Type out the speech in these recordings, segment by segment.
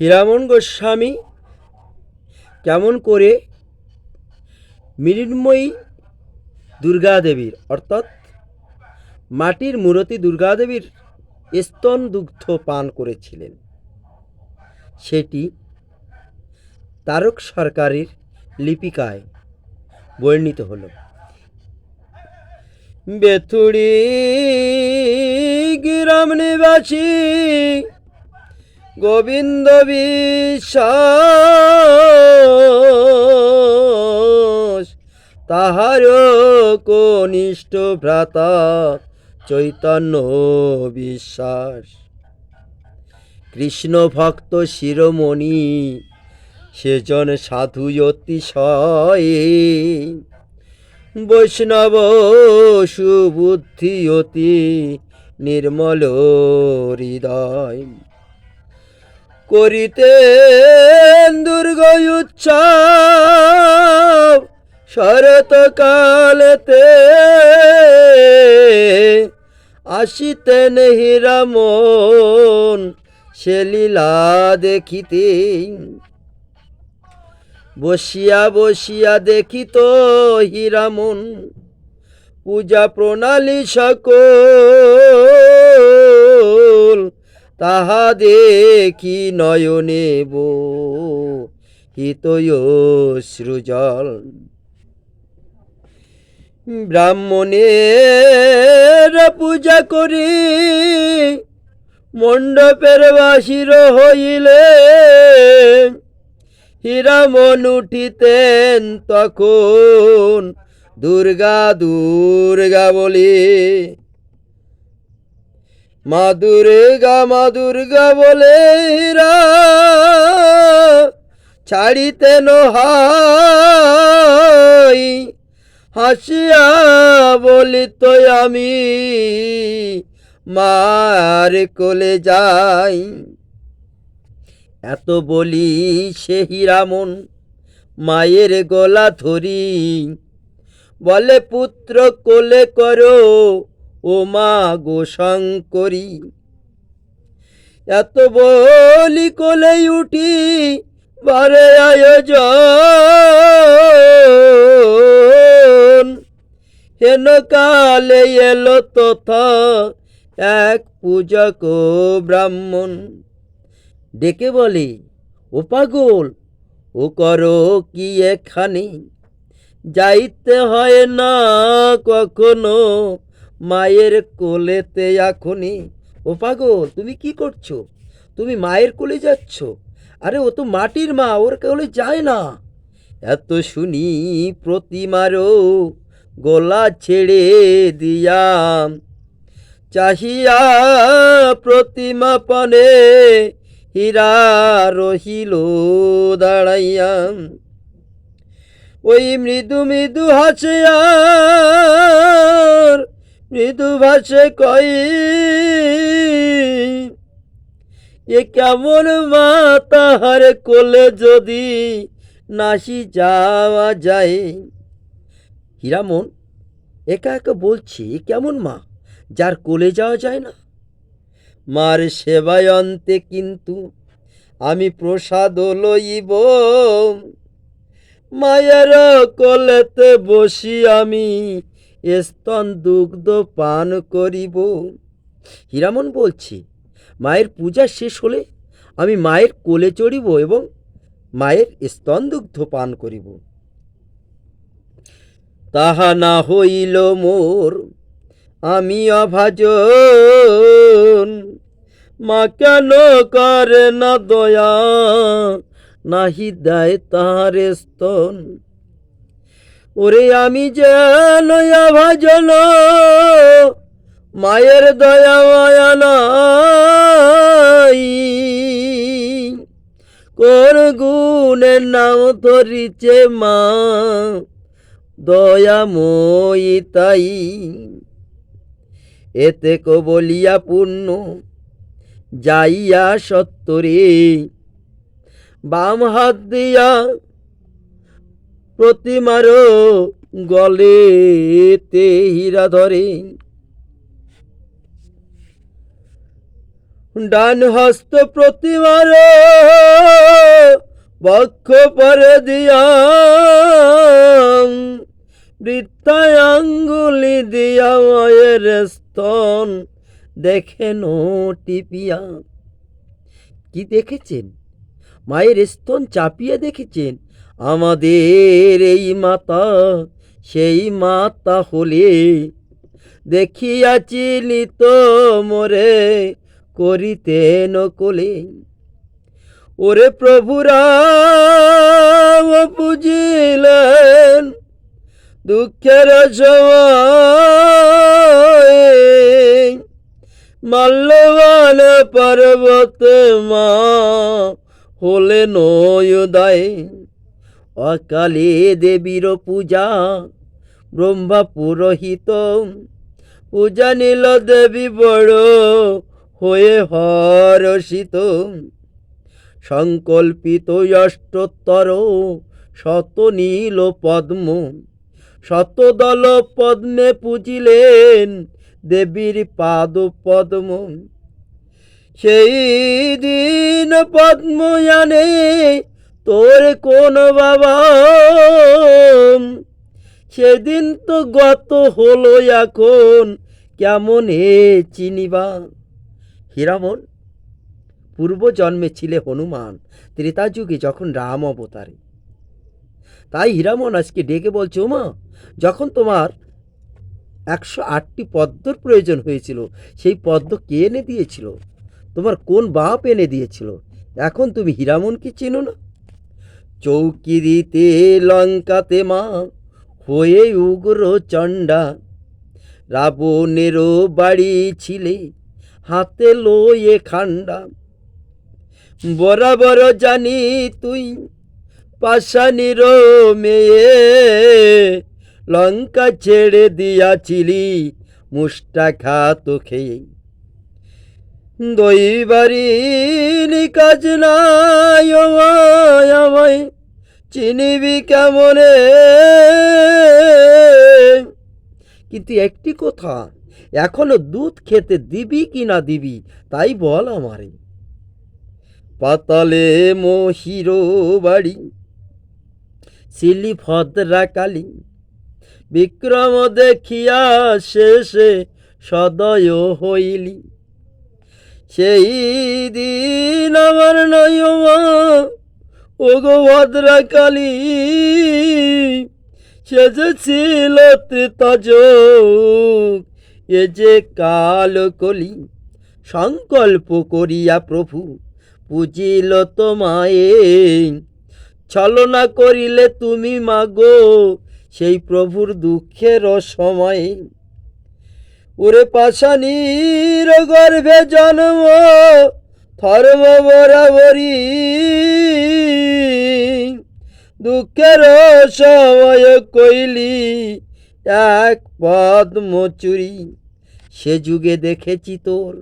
হীরামন গোস্বামী কেমন করে মৃন্ময়ী দুর্গাদেবীর, অর্থাৎ মাটির মূরতি দুর্গাদেবীর স্তন দুগ্ধ পান করেছিলেন, সেটি তারক সরকারের লিপিকায় বর্ণিত হল। বেথুড়ি গ্রাম নিবাসী গোবিন্দ বিশ্বাস তাহার কনিষ্ঠ ভ্রাতা চৈতন্য বিশ্বাস। কৃষ্ণ ভক্ত শিরোমণি, সেজন সাধু অতিশয়ে। বৈষ্ণব সুবুদ্ধি অতি নির্মল হৃদয়। করিতে দুর্গ উৎসব শরৎকালেতে। আসিতেন হীরামন সে লীলা দেখিতে বসিয়া বসিয়া দেখিত হীরামন, পূজা প্রণালী সকল তাহা দেখি নয়নে বো সৃজল। ব্রাহ্মণের পূজা করি, মণ্ডপের বাসির হইলে হীরামন উঠিতেন তখন, দুর্গা দুর্গা বলে। মা দুর্গা মা দুর্গা বলে ছাড়িতে ছাড়িতেন হাই হাসিয়া বলিত আমি, মার কোলে যাই। এত বলি সে হীরামন, মায়ের গলা ধরি। বলে, পুত্র, কোলে করো ও মা গো শঙ্করী, এত বলি কোলে উঠি বারে আয়োজন। হেন কালে এলো তথা এক পূজক ব্রাহ্মণ। ডেকে বলে, ও পাগল, ও করো কি এখানে? যাইতে হয় না কখনো। মায়ের কোলেতে এখনই। ও পাগল, তুমি কি করছ? তুমি মায়ের কোলে যাচ্ছ? আরে, ও তো মাটির মা, ওর কোলে যায় না। এত শুনি প্রতিমারও গলা ছেড়ে দিয়াম। চাহিয়া প্রতিমা পানে হীরা রহিল দাঁড়াইয়া ওই মৃদু মৃদু হাসে আর মৃদু ভাসে কই, এ কেমন মা তাহার কোলে যদি নাসি যাওয়া যায়? হীরামন, একা একা বলছি, কেমন মা? যার কোলে যাওয়া যায় না? মার সেবায় অন্তে কিন্তু আমি প্রসাদ লইব। মায়ের কোলেতে বসি আমি স্তন দুগ্ধ পান করিব। হীরামন বলছি, মায়ের পূজা শেষ হলে আমি মায়ের কোলে চড়িব এবং মায়ের স্তন দুগ্ধ পান করিব। তাহা না হইল মোর, আমি অভাজন। মা কেন করে না দয়া, নাহি দেয় তাহার স্তন। ওরে আমি যেন অভাজন মায়ের দয়া মায়া নাই। কোন গুণের নাম ধরিছে মা দয়াময়ী তাই। এতে কো বলিয়া পূর্ণ যাইয়া সত্তরে, বাম হাত দিয়া প্রতিমার গলেতে হীরা ধরে। ডান হস্ত প্রতিমার বক্ষ পরে দিয়া বৃত্তায় আঙ্গুলি দিয়া মায়ের স্তন দেখেন টিপিয়া কি দেখেছেন? মায়ের স্তন চাপিয়ে দেখেছেন? আমাদের এই মাতা, সেই মাতা হলে দেখিয়াছি নিত মোরে করিতেন কোলে ওরে প্রভুরা বুঝিলেন দুঃখের সময় মাল্যবান পর্বত মা হলে নয়োদয়। অকালে দেবীর পূজা, ব্রহ্মা পুরোহিত। পূজা নীল দেবী বড় হয়ে হরষিত। সংকল্পিত অষ্টোত্তর শত নীল পদ্ম শতদল পদ্মে পুজিলেন দেবীর পাদ পদ্ম সেই দিন পদ্ম তোর কোন বাবা সেদিন তো গত হলো এখন, কেমন এ চিনিবা? হীরামন, পূর্ব জন্মে ছিলে হনুমান, ত্রেতা যুগে যখন রাম অবতারে। তাই হীরামন আজকে ডেকে বলছে, ওমা, যখন তোমার একশো আটটি পদ্মর প্রয়োজন হয়েছিল, সেই পদ্ম কে এনে দিয়েছিল? তোমার কোন বাপ এনে দিয়েছিল? এখন তুমি হীরামনকে চেনো না? চৌকিরিতে লঙ্কাতে মা হয়ে উগ্র চণ্ডা। রাবণেরও বাড়ি ছিলে, হাতে লয়ে খান্ডা বরাবর জানি তুই পাশানির মেয়ে, লঙ্কা ছেড়ে দিয়াছিলি মুষ্টা খা তো খেয়ে। দইবারি কাজ নাই আমায় চিনিবি কেমনে? কিন্তু একটি কথা, এখনও দুধ খেতে দিবি কি না দিবি, তাই বল আমারে। পাতালে মহিরো বাড়ি শিলি ভদ্রা কালী, বিক্রম দেখিয়া শেষে সদয় হইলি। সেই দিন আমার নয়মা ও গো ভদ্রা কালী সে যে ছিল ত্রিতজ। এ যে কাল কলি, সংকল্প করিয়া প্রভু, পুজিল তোমায়ে। ছলনা করিলে তুমি মাগো, সেই প্রভুর দুঃখের সময়ে। ওরে পাশানির গর্ভে জন্ম, ধর্ম বরাবরী দুঃখের সময় কইলি এক পদ্ম চুরি সে যুগে দেখেছি তোর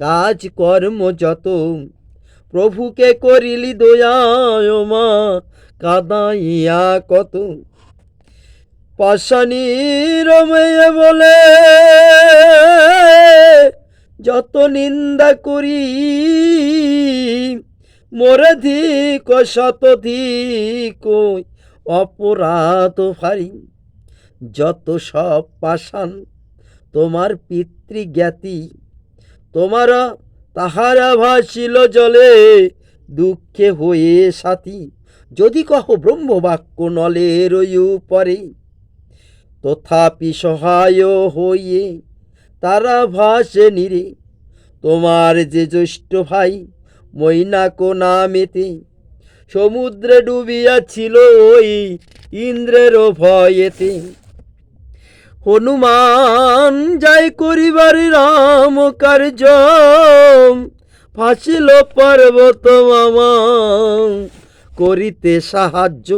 কাজ কর্ম যত। প্রভুকে করিলি দয়ায় মা, কাদাইয়া কত। পাশানির মেয়ে বলে, যত নিন্দা করি, মোরে ধিক শতধিক অপরাধ ভারি। যত সব পাষাণ তোমার পিতৃজ্ঞাতি, তোমার তাহারা ভাসিল জলে, দুঃখে হয়ে সাথী। যদি কহ ব্রহ্মবাক্য নলের পরে তথাপি সহায় হইয়ে তারা ভাসে নিরে। তোমার যে জ্যৈষ্ঠ ভাই মৈনাকো নামেতে সমুদ্রে ডুবিয়াছিল ওই ইন্দ্রের ভয়েতে। হনুমান যাই করিবার রাম কার্য, ফাঁসিল পর্বত করিতে সাহায্য।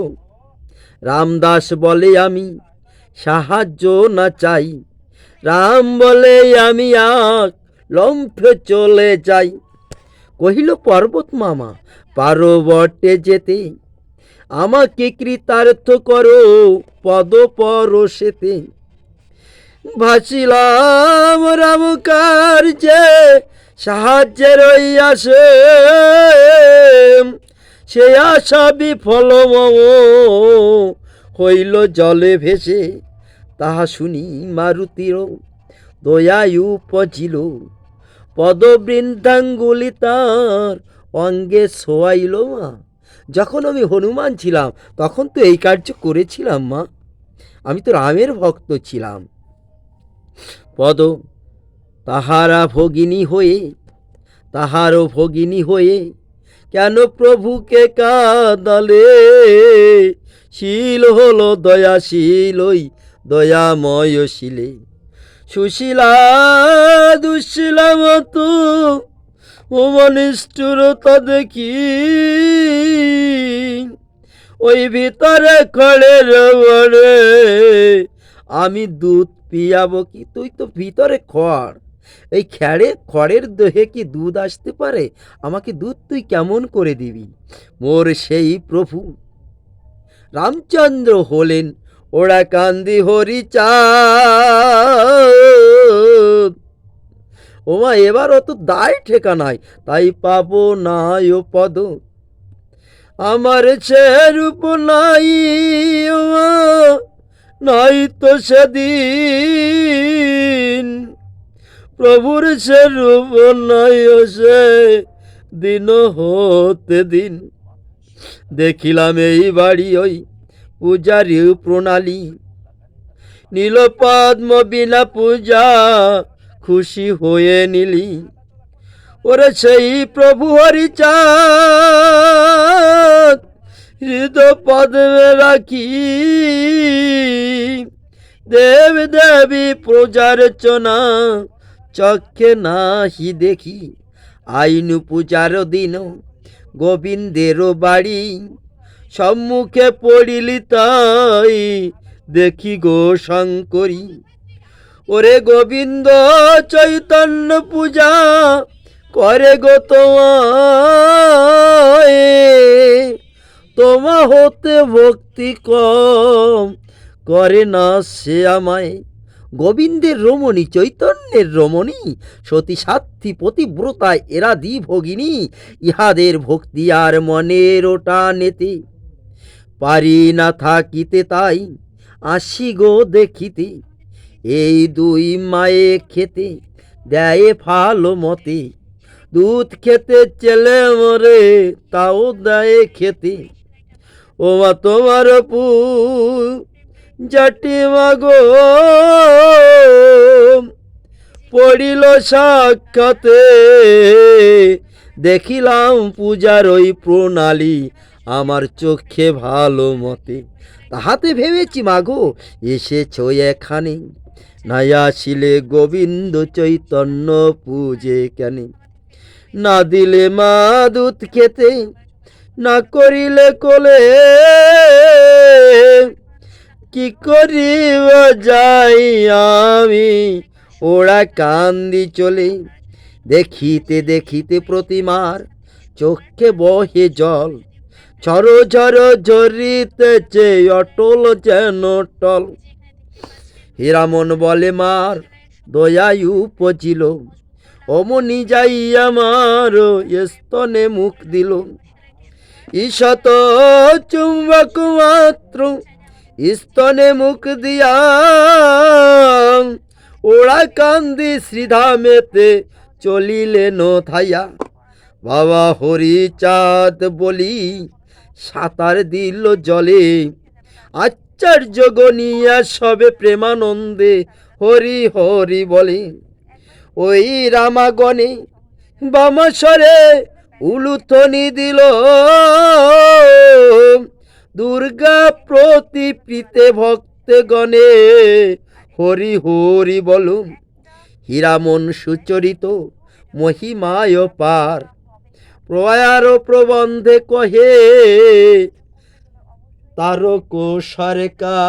রামদাস বলে আমি সাহায্য না চাই। রাম বলে, আমি আক লম্ফে চলে যাই। কহিল, পর্বত মামা পারো বটে যেতে। আমাকে কৃতার্থ করো, পদ পরশেতে। ভাসিলাম রাম কার্যে, সাহায্যের ওই আসে। সে আশা বিফল হইল জলে ভেসে। তাহা শুনি মারুতির দয়ায়ু পচিল পদবৃন্দাঙ্গুলি তার অঙ্গে শোয়াইল মা। যখন আমি হনুমান ছিলাম, তখন তো এই কার্য করেছিলাম মা। আমি তো রামের ভক্ত ছিলাম। পদ, তাহারা ভগিনী হয়ে, তাহারও ভগিনী হয়ে, কেন প্রভুকে কাদালে? শীল হলো দয়াশীল ওই দয়াময় শিলে সুশীলা, দুশীলা মতো অমনিষ্ঠুরতা দেখি। ওই ভিতরে খড়ের বড়ে আমি দুধ পিয়াবো কি? তুই তো ভিতরে খড়। এই খ্যাড়ে খড়ের দেহে কি দুধ আসতে পারে? আমাকে দুধ তুই কেমন করে দিবি? মোর সেই প্রভু। রামচন্দ্র হলেন ওরা কান্দি হরিচাঁদ। ওমা এবার অত দায় ঠেকা নাই তাই পাবো না ও পদ। আমার সে রূপ নাই নাই তো সেদিন। প্রভুর সে রূপ নাই ও সে দিন হতে দিন। দেখিলাম এই বাড়ি ওই পূজারি প্রণালী। নীলপদ্ম বিনা পূজা খুশি হয়ে নিলি। ওরে সেই প্রভু হরিচাঁদ হৃদয় পদ্মে রাখি। দেব দেবী প্রজারচনা চক্ষে নাহি দেখি। আইন পূজার দিন, গোবিন্দের বাড়ি। সম্মুখে পড়িলি তাই, দেখি গো শঙ্করী। ওরে গোবিন্দ চৈতন্য পূজা, করে গো তোমায়। তোমা হতে ভক্তি কম, করে না সে আমায়। গোবিন্দের রমণী, চৈতন্যের রমণী, সতী সাত্থী পতিব্রতা এরা দি ভগিনী ইহাদের ভক্তি আর মনের ওটা নেতে। পারি না থাকিতে তাই, আসি গো দেখিতে। এই দুই মায়ে খেতে দেয় ভালো মতে, দুধ খেতে চেলে মরে তাও দেয় খেতে। ও মা তোমার পু জাটি মাগো, পড়িল সাক্ষাতে, দেখিলাম পূজার ওই প্রণালী আমার চোখে ভালো মতে। তাহাতে ভেবেছি, মাগো, এসেছ এখানে। নাই আসিলে গোবিন্দ চৈতন্য পূজে কেন। না দিলে মা দুধ খেতে, না করিলে কোলে। কি করিব যাই আমি? ওরা কান্দি চলে। দেখিতে দেখিতে প্রতিমার চোখে বহে জল। ঝর ঝর ঝরিতেছে অটল যেন টল। হীরামন বলে, মার দয়ায়ু পচিল অমনি যাই আমার স্তনে মুখ দিল। ঈশত চুম্বক মাত্র স্তনে মুখ দিয়া ওরা কান্দি শ্রীধামেতে চলিলেন থাইয়া বাবা হরিচাঁদ বলি সাঁতার দিল জলে। আশ্চর্য গনিয়া সবে প্রেমানন্দে হরি হরি বলে, ওই রামাগণে, বামাসরে উলুথনি দিল। দুর্গা প্রতি প্রীতে ভক্তে গণে হরি হরি বলুন, হীরামন সুচরিত মহিমায় পার প্রয়ার প্রবন্ধে কহে তারক সরকার।